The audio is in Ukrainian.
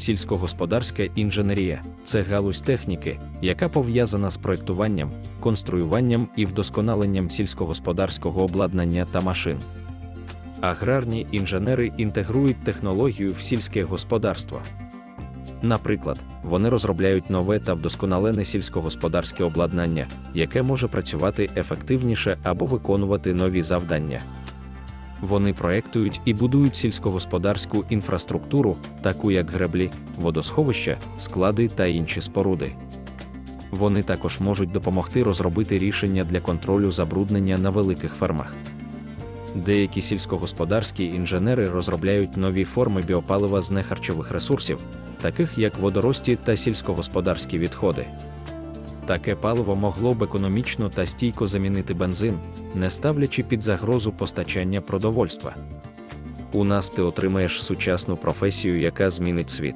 Сільськогосподарська інженерія це галузь техніки, яка пов'язана з проектуванням, конструюванням і вдосконаленням сільськогосподарського обладнання та машин. Аграрні інженери інтегрують технологію в сільське господарство. Наприклад, вони розробляють нове та вдосконалене сільськогосподарське обладнання, яке може працювати ефективніше або виконувати нові завдання. Вони проектують і будують сільськогосподарську інфраструктуру, таку як греблі, водосховища, склади та інші споруди. Вони також можуть допомогти розробити рішення для контролю забруднення на великих фермах. Деякі сільськогосподарські інженери розробляють нові форми біопалива з нехарчових ресурсів, таких як водорості та сільськогосподарські відходи. Таке паливо могло б економічно та стійко замінити бензин, не ставлячи під загрозу постачання продовольства. У нас ти отримаєш сучасну професію, яка змінить світ.